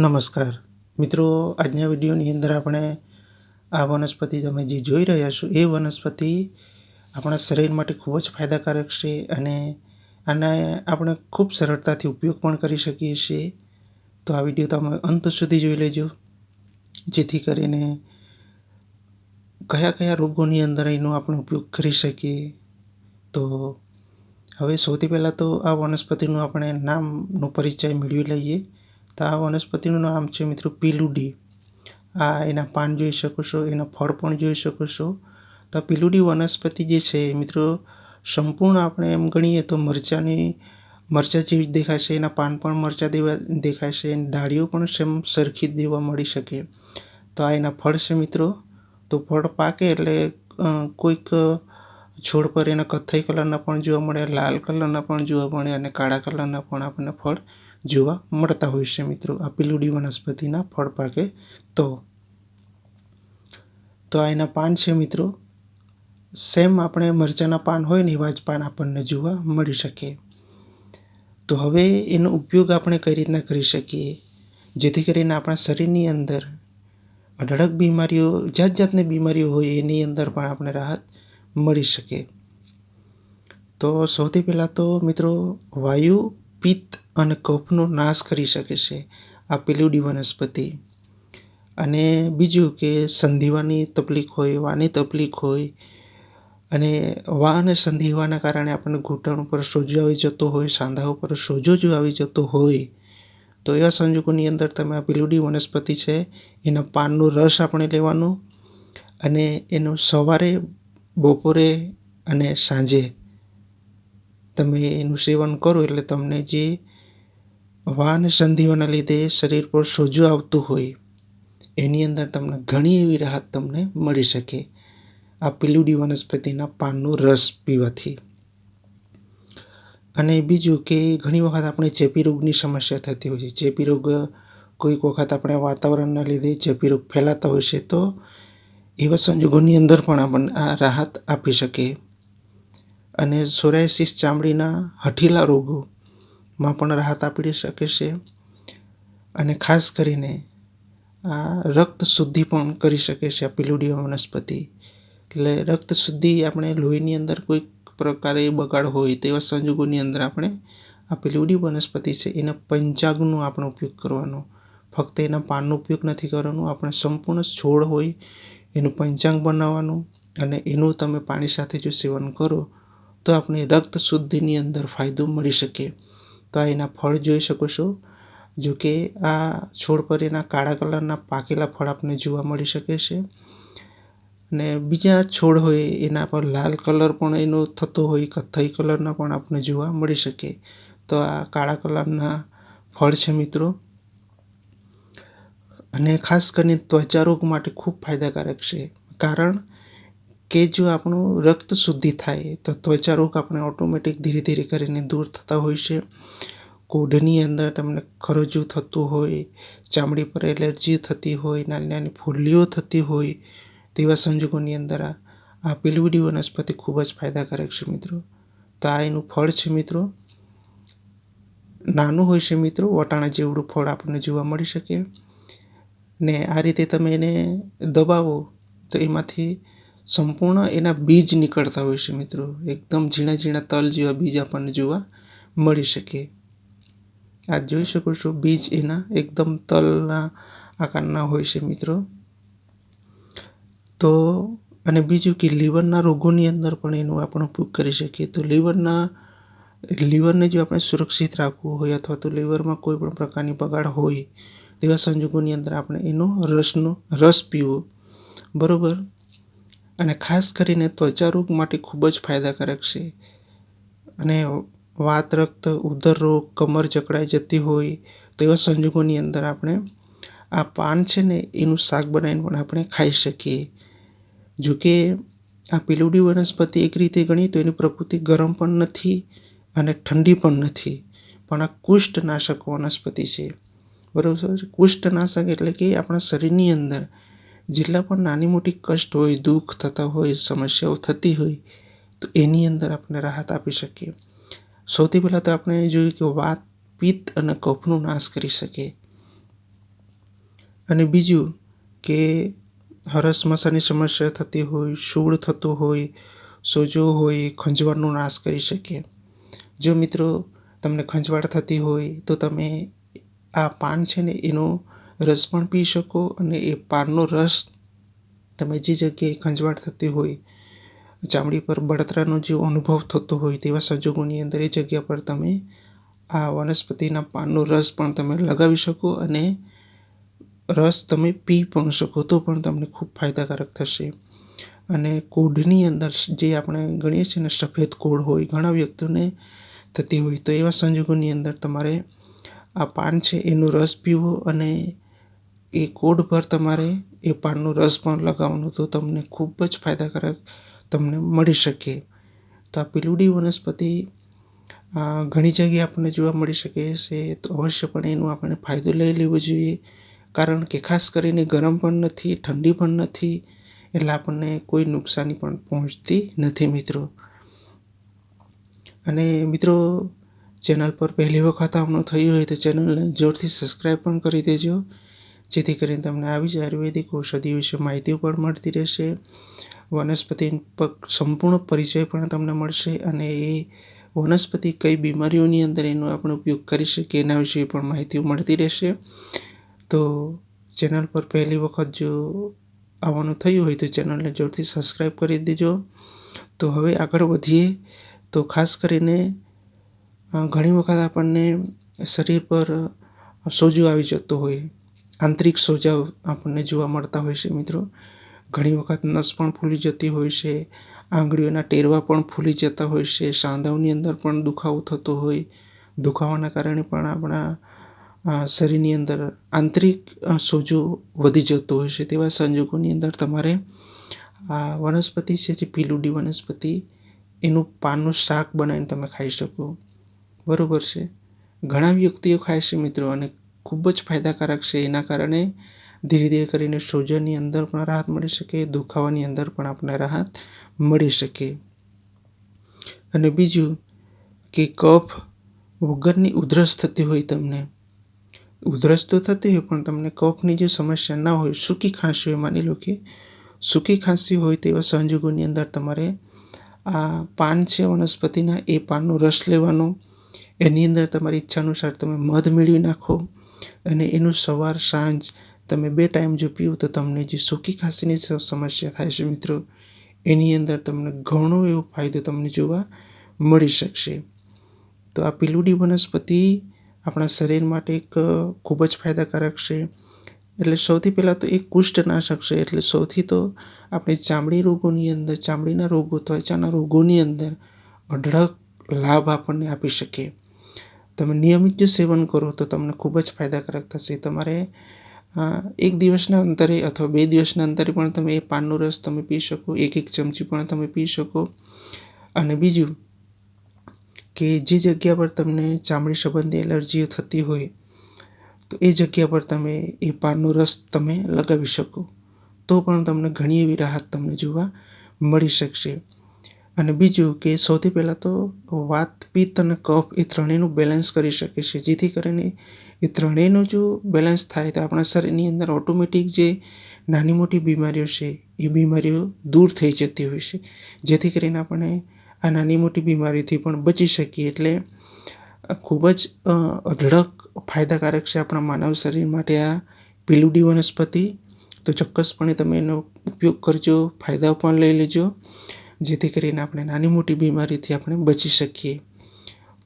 નમસ્કાર. મિત્રો, આજના વિડીયોની અંદર આપણે આ વનસ્પતિ તમે જે જોઈ રહ્યા છો, એ વનસ્પતિ આપણા શરીર માટે ખૂબ જ ફાયદાકારક છે અને આને આપણે ખૂબ સરળતાથી ઉપયોગ પણ કરી શકીએ છીએ. તો આ વીડિયો તમે અંત સુધી જોઈ લેજો. જેથી કરીને કયા કયા રોગોની અંદર એનો આપણે ઉપયોગ કરી શકીએ. તો હવે સૌથી પહેલાં તો આ વનસ્પતિનું આપણે નામનો પરિચય મેળવી લઈએ. તો આ વનસ્પતિનું નામ છે મિત્રો પીલુડી. આ એના પાન જોઈ શકો છો, એના ફળ પણ જોઈ શકો છો. તો પીલુડી વનસ્પતિ જે છે મિત્રો, સંપૂર્ણ આપણે એમ ગણીએ તો મરચાંની, મરચાં જેવી જ દેખાય છે, એના પાન પણ મરચાં દેવા દેખાય છે, એની ડાળીઓ પણ સેમ સરખી દેવા મળી શકે. તો આ એના ફળ છે મિત્રો. તો ફળ પાકે એટલે કોઈક છોડ પર એના કથ્થઈ કલરના પણ જોવા મળે, લાલ કલરના પણ જોવા મળે અને કાળા કલરના પણ આપણને ફળ જોવા મળતા હોય છે મિત્રો. આ પીલુડી વનસ્પતિના ફળ પાકે તો. તો આ એના પાન છે મિત્રો. સેમ આપણે મરચાંના પાન હોય ને એવા જ પાન આપણને જોવા મળી શકે. તો હવે એનો ઉપયોગ આપણે કઈ રીતના કરી શકીએ? જેથી કરીને આપણા શરીરની અંદર અઢળક બીમારીઓ જાત જાતની બીમારીઓ હોય એની અંદર પણ આપણે રાહત મળી શકે. તો સૌથી પહેલાં તો મિત્રો વાયુ, પિત્ત અને કફનો નાશ કરી શકે છે આ પીલુડી વનસ્પતિ. અને બીજું કે સંધિવાની તકલીફ હોય, વાની તકલીફ હોય, અને વા અને સંધિવાના કારણે આપણને ઘૂંટણ ઉપર સોજો આવી જતો હોય, સાંધા ઉપર સોજો જો આવી જતો હોય, તો એવા સંજોગોની અંદર તમે આ પીલુડી વનસ્પતિ છે, એના પાનનો રસ આપણે લેવાનો અને એનું સવારે, બપોરે અને સાંજે તમે એનું સેવન કરો એટલે તમને જે વા સંધિઓના લીધે શરીર પર સોજો આવતું હોય, એની અંદર તમને ઘણી એવી રાહત તમને મળી શકે. આ પીલુડી વનસ્પતિના પાનનો રસ પીવાથી. અને બીજું કે ઘણી વખત આપણે ચેપી રોગની સમસ્યા થતી હોય છે. ચેપી રોગ, કોઈક વખત આપણે વાતાવરણના લીધે ચેપી રોગ ફેલાતા હોય છે, તો એવા સંજોગોની અંદર પણ આપણને આ રાહત આપી શકે. અને સોરાયસિસ ચામડીના હઠીલા રોગોમાં પણ રાહત આપી શકે છે. અને ખાસ કરીને આ રક્ત શુદ્ધિ પણ કરી શકે છે આ પીલુડી વનસ્પતિ. એટલે રક્ત શુદ્ધિ આપણે લોહીની અંદર કોઈક પ્રકારે બગાડ હોય તેવા સંજોગોની અંદર આપણે આ પીલુડી વનસ્પતિ છે એના પંચાંગનો આપણે ઉપયોગ કરવાનો. ફક્ત એના પાનનો ઉપયોગ નથી કરવાનો, આપણે સંપૂર્ણ છોડ હોય એનું પંચાંગ બનાવવાનું અને એનું તમે પાણી સાથે જો સેવન કરો તો આપણે રક્ત શુદ્ધિની અંદર ફાયદો મળી શકે. તો એના ફળ જોઈ શકો છો. જો કે આ છોડ પર એના કાળા કલરના પાકેલા ફળ આપણને જોવા મળી શકે છે. અને બીજા છોડ હોય એના પર લાલ કલર પણ એનો થતો હોય, કથ્થઈ કલરના પણ આપણને જોવા મળી શકે. તો આ કાળા કલરના ફળ છે મિત્રો. અને ખાસ કરીને ત્વચા રોગ માટે ખૂબ ફાયદાકારક છે. કારણ કે જો આપણું રક્ત શુદ્ધિ થાય, તો ત્વચા રોગ આપણે ઓટોમેટિક ધીરે ધીરે કરીને દૂર થતા હોય છે. કોઢની અંદર તમને ખરજું થતું હોય, ચામડી પર એલર્જી થતી હોય, નાની નાની ફૂલ્લીઓ થતી હોય, તેવા સંજોગોની અંદર આ પીલુડી વનસ્પતિ ખૂબ જ ફાયદાકારક છે મિત્રો. તો આ એનું ફળ છે મિત્રો. નાનું હોય છે મિત્રો, વટાણા જેવડું ફળ આપણને જોવા મળી શકે. ને આ રીતે તમે એને દબાવો, તો એમાંથી સંપૂર્ણ એના બીજ નીકળતા હોય છે મિત્રો. એકદમ ઝીણા ઝીણા તલ જેવા બીજ આપણને જોવા મળી શકે. આ જોઈ શકો છો બીજ એના એકદમ તલના આકારના હોય છે મિત્રો. તો અને બીજું કે લીવરના રોગોની અંદર પણ એનો આપણે ઉપયોગ કરી શકીએ. તો લીવરના, લીવરને જો આપણે સુરક્ષિત રાખવું હોય અથવા તો લીવરમાં કોઈ પણ પ્રકારની બગાડ હોય તેવા સંજોગોની અંદર આપણે એનો રસનો, રસ પીવો. બરાબર? અને ખાસ કરીને ત્વચા રોગ માટે ખૂબ જ ફાયદાકારક છે. અને વાત રક્ત ઉદર રોગ, કમર જકડાઈ જતી હોય તો એવા સંજોગોની અંદર આપણે આ પાન છે ને એનું શાક બનાવીને પણ આપણે ખાઈ શકીએ. જોકે આ પીલુડી વનસ્પતિ એક રીતે ગણી તો એની પ્રકૃતિ ગરમ પણ નથી અને ઠંડી પણ નથી. પણ આ કુષ્ઠનાશક વનસ્પતિ છે. બરાબર? કુષ્ઠનાશક એટલે કે આપણા શરીરની અંદર જેટલા પણ નાની મોટી કષ્ટ હોય, દુઃખ થતા હોય, સમસ્યાઓ થતી હોય, તો એની અંદર આપણે રાહત આપી શકીએ. સૌથી પહેલાં તો આપણે જોયું કે વાત, પિત્ત અને કફનો નાશ કરી શકે અને બીજું કે હરસ મસાની સમસ્યા થતી હોય, શૂળ થતું હોય, સોજો હોય, ખંજવાળનો નાશ કરી શકે જો મિત્રો તમને ખંજવાળ થતી હોય, તો તમે આ પાન છે ને એનો રસ પણ પી શકો અને એ પાનનો રસ તમે જે જગ્યાએ ખંજવાળ થતી હોય, ચામડી પર બળતરાનો જે અનુભવ થતો હોય તેવા સંજોગોની અંદર એ જગ્યા પર તમે આ વનસ્પતિના પાનનો રસ પણ તમે લગાવી શકો અને રસ તમે પી પણ શકો, તો પણ તમને ખૂબ ફાયદાકારક થશે. અને કોઢની અંદર જે આપણે ગણીએ છીએ ને સફેદ કોઢ હોય, ઘણા વ્યક્તિઓને થતી હોય, તો એવા સંજોગોની અંદર તમારે આ પાન છે એનો રસ પીવો અને એ કોડ પર તમારે એ પાનનો રસ પણ લગાવવાનો તો તમને ખૂબ જ ફાયદાકારક તમને મળી શકે. તો આ પીલુડી વનસ્પતિ ઘણી જગ્યાએ આપણને જોવા મળી શકે છે તો અવશ્યપણે એનો આપણે ફાયદો લઈ લેવો જોઈએ. કારણ કે ખાસ કરીને ગરમ પણ નથી, ઠંડી પણ નથી, એટલે આપણને કોઈ નુકસાની પણ પહોંચતી નથી મિત્રો. અને મિત્રો, ચેનલ પર પહેલી વખત આવવાનું થયું હોય તો ચેનલને જોરથી સબસ્ક્રાઈબ પણ કરી દેજો. જેથી કરીને તમને આવી જ આયુર્વેદિક ઔષધિ વિશે માહિતી પણ મળતી રહેશે. વનસ્પતિ સંપૂર્ણ પરિચય પણ તમને મળશે અને એ વનસ્પતિ કઈ બીમારીઓની અંદર એનો આપણે ઉપયોગ કરી શકીએ એના વિશે પણ માહિતી મળતી રહેશે. તો ચેનલ પર પહેલી વખત જો આવવાનું થયું હોય તો ચેનલને જોરથી સબસ્ક્રાઈબ કરી દેજો. તો હવે આગળ વધીએ. તો ખાસ કરીને ઘણી વખત આપણને શરીર પર સોજો આવી જતો હોય આંતરિક સોજાઓ આપણને જોવા મળતા હોય છે મિત્રો. ઘણી વખત નસ પણ ફૂલી જતી હોય છે, આંગળીઓના ટેરવા પણ ફૂલી જતા હોય છે, સાંધાઓની અંદર પણ દુખાવો થતો હોય. દુખાવાના કારણે પણ આપણા શરીરની અંદર આંતરિક સોજો વધી જતો હોય છે. તેવા સંજોગોની અંદર તમારે આ વનસ્પતિ છે જે પીલુડી વનસ્પતિ, એનું પાનનું શાક બનાવીને તમે ખાઈ શકો. બરાબર છે. ઘણા વ્યક્તિઓ ખાય છે મિત્રો અને ખૂબ જ ફાયદાકારક છે. એના કારણે ધીરે ધીરે કરીને સોજનની અંદર પણ રાહત મળી શકે, દુખાવાની અંદર પણ આપણને રાહત મળી શકે. અને બીજું કે કફ વગરની ઉધરસ થતી હોય તમને. ઉધરસ તો થતી હોય પણ તમને કફની જે સમસ્યા ના હોય, સૂકી ખાંસી હોય માની લો કે, સૂકી ખાંસી હોય તેવા સંજોગોની અંદર તમારે આ પાન છે વનસ્પતિના, એ પાનનો રસ લેવાનો. એની અંદર તમારી ઈચ્છા અનુસાર તમે મધ મેળવી નાખો. અને એનું સવાર સાંજ તમે બે ટાઈમ જો પીવો તો તમને જે સૂકી ખાંસીની સમસ્યા થાય છે મિત્રો, એની અંદર તમને ઘણો એવો ફાયદો તમને જોવા મળી શકશે. તો આ પીલુડી વનસ્પતિ આપણા શરીર માટે એક ખૂબ જ ફાયદાકારક છે. એટલે સૌથી પહેલાં તો એ કુષ્ઠનાશક છે. એટલે સૌથી તો આપણે ચામડી રોગોની અંદર, ચામડીના રોગો, ત્વચાના રોગોની અંદર અઢળક લાભ આપણને આપી શકે. તમે નિયમિત જો સેવન કરો તો તમને ખૂબ જ ફાયદાકારક થશે. તમારે એક દિવસના અંતરે અથવા બે દિવસના અંતરે પણ તમે એ પાનનો રસ તમે પી શકો, એક એક ચમચી પણ તમે પી શકો. અને બીજું કે જે જગ્યા પર તમને ચામડી સંબંધી એલર્જીઓ થતી હોય, તો એ જગ્યા પર તમે એ પાનનો રસ તમે લગાવી શકો. તો પણ તમને ઘણી એવી રાહત તમને જોવા મળી શકશે. અને બીજું કે સૌથી પહેલાં તો વાત પિત્ત અને કફ એ ત્રણેયનું બેલેન્સ કરી શકે છે. જેથી કરીને એ ત્રણેયનું જો બેલેન્સ થાય તો આપણા શરીરની અંદર ઓટોમેટિક જે નાની મોટી બીમારીઓ છે એ બીમારીઓ દૂર થઈ જતી હોય છે. જેથી કરીને આપણે આ નાની મોટી બીમારીથી પણ બચી શકીએ. એટલે ખૂબ જ અઢળક, ફાયદાકારક છે આપણા માનવ શરીર માટે આ પીલુડી વનસ્પતિ. તો ચોક્કસપણે તમે એનો ઉપયોગ કરજો ફાયદા પણ લઈ લેજો. જેથી કરીને આપણે નાની મોટી બીમારીથી આપણે બચી શકીએ.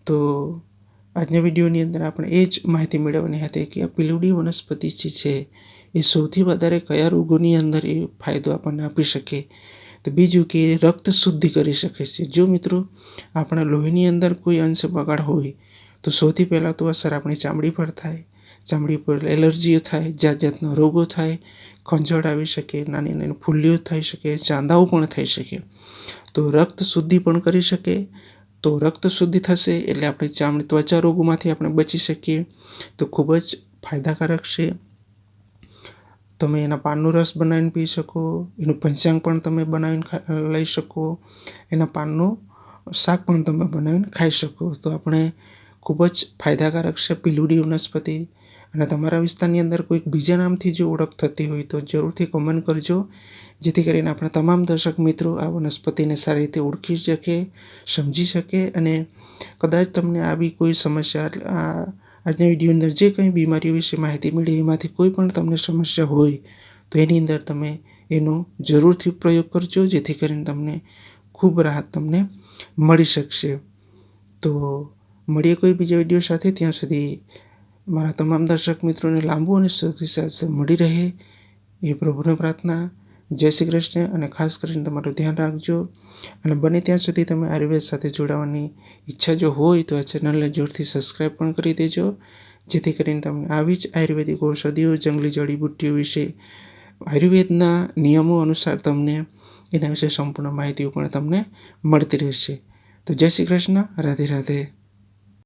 તો આજના વિડીયોની અંદર આપણે એ જ માહિતી મેળવવાની હતી કે આ પીલુડી વનસ્પતિ જે છે, એ સૌથી વધારે કયા રોગોની અંદર એ ફાયદો આપણને આપી શકે? તો બીજું કે રક્ત શુદ્ધિ કરી શકે છે. જો મિત્રો આપણા લોહીની અંદર કોઈ અંશ બગાડ હોય, તો સૌથી પહેલાં તો અસર આપણી ચામડી પર થાય ચામડી પર એલર્જીઓ થાય, જાત જાતના રોગો થાય ખંજળ આવી શકે, નાની નાની ફૂલ્લીઓ થઈ શકે, ચાંદાઓ પણ થઈ શકે. તો રક્ત શુદ્ધિ પણ કરી શકે. તો રક્ત શુદ્ધિ થશે એટલે આપણે ચામડી ત્વચા રોગોમાંથી આપણે બચી શકીએ. તો ખૂબ જ ફાયદાકારક છે. તમે એના પાનનો રસ બનાવીને પી શકો, એનું પંચાંગ પણ તમે બનાવીને લઈ શકો, એના પાનનું શાક પણ તમે બનાવીને ખાઈ શકો. તો આપણે ખૂબ જ ફાયદાકારક છે. પીલુડી વનસ્પતિ અને તમારા વિસ્તારની અંદર કોઈક બીજા નામથી જો ઓળખ થતી હોય તો જરૂરથી કોમેન્ટ કરજો. જેથી કરીને આપણા તમામ દર્શક મિત્રો આ વનસ્પતિને સારી રીતે ઓળખી શકે, સમજી શકે અને કદાચ તમને આવી કોઈ સમસ્યા આ આજના વીડિયો અંદર જે કંઈ બીમારીઓ વિશે માહિતી મળી એમાંથી કોઈ પણ તમને સમસ્યા હોય, તો એની અંદર તમે એનો જરૂરથી પ્રયોગ કરજો જેથી કરીને તમને ખૂબ રાહત તમને મળી શકશે. તો મળીએ કોઈ બીજા વીડિયો સાથે, ત્યાં સુધી મારા તમામ દર્શક મિત્રોને લાંબુ અને સુખી સાથે મળી રહે એ પ્રભુને પ્રાર્થના. જય શ્રી કૃષ્ણ અને ખાસ કરીને તમારું ધ્યાન રાખજો. અને બને ત્યાં સુધી તમે આયુર્વેદ સાથે જોડાવાની ઈચ્છા જો હોય તો આ ચેનલને જોરથી સબસ્ક્રાઈબ પણ કરી દેજો. જેથી કરીને તમને આવી જ આયુર્વેદિક ઔષધિઓ, જંગલી જડીબુટ્ટીઓ વિશે આયુર્વેદના નિયમો અનુસાર તમને એના વિશે સંપૂર્ણ માહિતીઓ પણ તમને મળતી રહેશે. તો જય શ્રી કૃષ્ણ, રાધે રાધે.